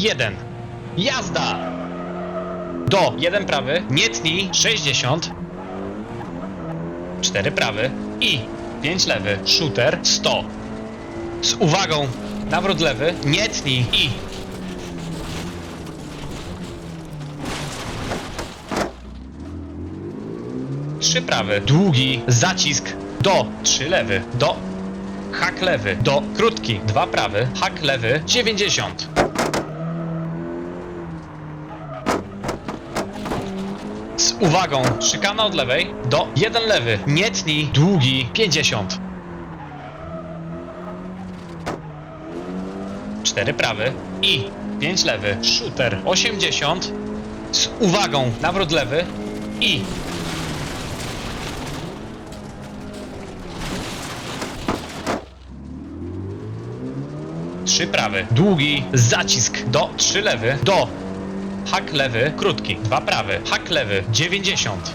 1. Jazda! Do. 1 prawy, nie tnij. 60. 4 prawy. I. 5 lewy, shooter. 100. Z uwagą, nawrót lewy, nie tnij. I. 3 prawy, długi, zacisk, do, 3 lewy, do, hak lewy, do, krótki, 2 prawy, hak lewy, 90. Z uwagą, szykana od lewej, do, 1 lewy, nie tnij, długi, 50. 4 prawy i 5 lewy, shooter, 80. Z uwagą, nawrót lewy i Trzy prawy, długi, zacisk, do, trzy lewy, do, hak lewy, krótki, dwa prawy, hak lewy, 90.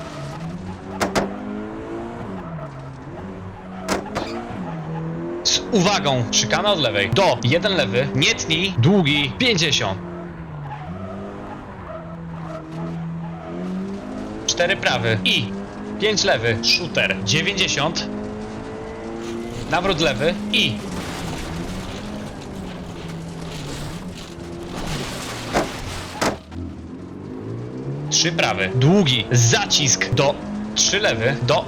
Z uwagą, szykana od lewej, do, jeden lewy, nie tnij, długi, 50. Cztery prawy. I pięć lewy, shooter, 90. Nawrót lewy. I Trzy prawy, długi, zacisk do trzy lewy, do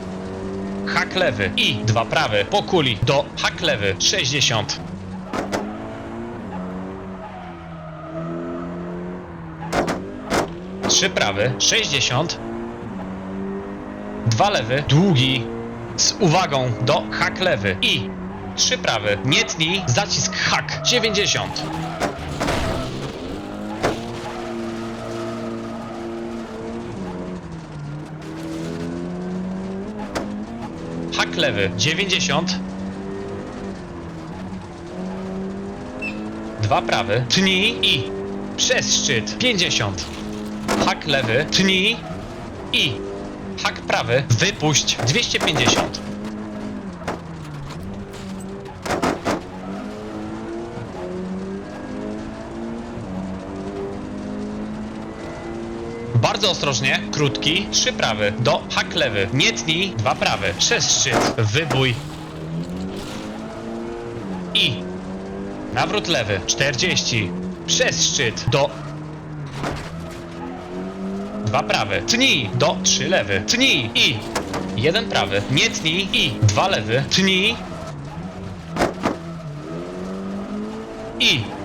hak lewy i dwa prawy po kuli do hak lewy 60. Trzy prawy 60. Dwa lewy, długi z uwagą do hak lewy i trzy prawy, nie tnij, zacisk hak 90. Hak lewy 90. Dwa prawy. Tnij i przez szczyt 50. Hak lewy. Tnij i hak prawy. Wypuść 250. Bardzo ostrożnie, krótki, trzy prawy, do hak lewy, nie tnij, dwa prawy, przez szczyt, wybój. I nawrót lewy, 40, przez szczyt, do dwa prawy, tnij, do trzy lewy, tnij. I jeden prawy, nie tnij. I dwa lewy, tnij. I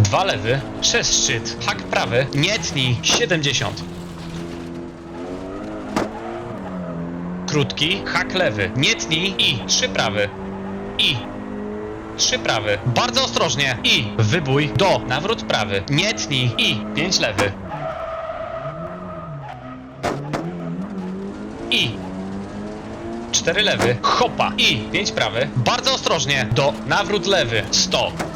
Dwa lewy, przez szczyt, hak prawy, nie tnij, 70. Krótki, hak lewy, nie tnij i trzy prawy. I trzy prawy, bardzo ostrożnie i wybój do nawrót prawy, nie tnij i pięć lewy. I cztery lewy, hopa i pięć prawy, bardzo ostrożnie do nawrót lewy, 100.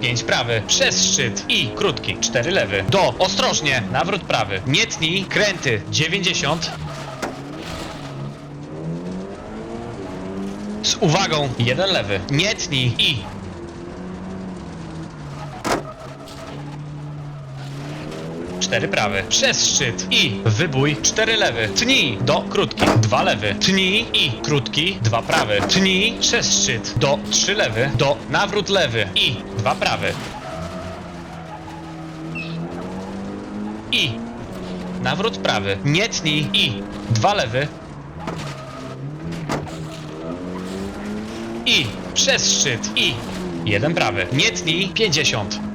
5 prawy, przez szczyt i krótki, 4 lewy, do, ostrożnie, nawrót prawy, nie tnij, kręty, 90. Z uwagą, jeden lewy, nie tnij i... Cztery prawy, przez szczyt i wybój, cztery lewy, tnij, do, krótki, dwa lewy, tnij i krótki, dwa prawy, tnij, przez szczyt, do, trzy lewy, do, nawrót lewy i dwa prawy. I nawrót prawy, nie tnij i dwa lewy. I przez szczyt i jeden prawy, nie tnij, 50.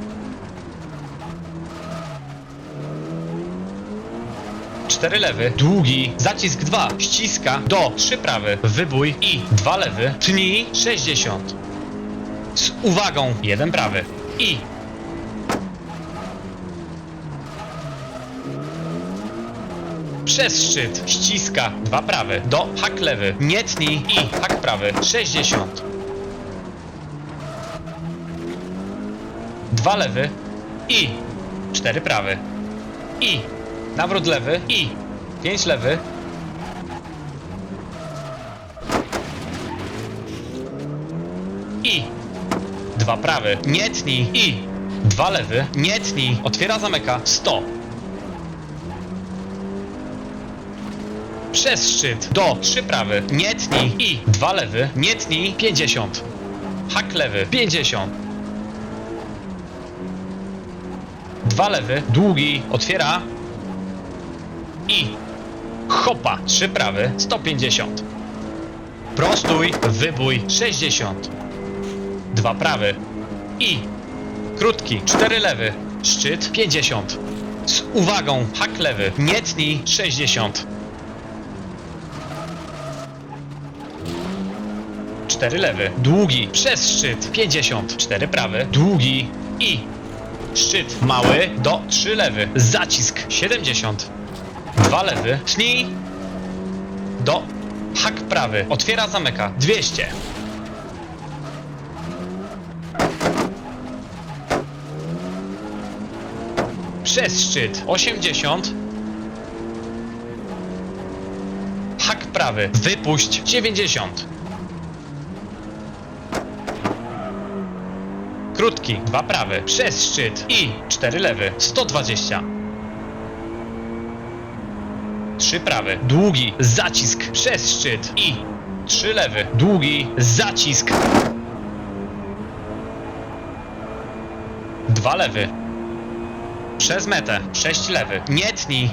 Cztery lewy, długi, zacisk 2, ściska, do, trzy prawy, wybój i dwa lewy, tnij, 60. Z uwagą, jeden prawy i przez szczyt, ściska, dwa prawy, do, hak lewy, nie tnij i hak prawy, 60. Dwa lewy i cztery prawy i nawrót lewy. I pięć lewy. I dwa prawy, nie tnij. I dwa lewy, nie tnij, otwiera, zamyka, 100. Przez szczyt. Do. Trzy prawy, nie tnij. I dwa lewy, nie tnij, 50. Hak lewy, 50. Dwa lewy, długi, otwiera i hopa, trzy prawy, 150. Prostuj, wybój, 60. Dwa prawy i krótki, cztery lewy, szczyt, 50. Z uwagą, hak lewy, nie tnij, 60. Cztery lewy, długi, przez szczyt, 50. Cztery prawy, długi i szczyt mały do trzy lewy, zacisk, 70. Dwa lewy, tnij do hak prawy, otwiera, zamyka, 200. Przez szczyt. 80. Hak prawy, wypuść. 90. Krótki, dwa prawy, przez szczyt. I cztery lewy, 120. Trzy prawy, długi, zacisk, przez szczyt i trzy lewy, długi, zacisk. Dwa lewy, przez metę, sześć lewy, nie tnij,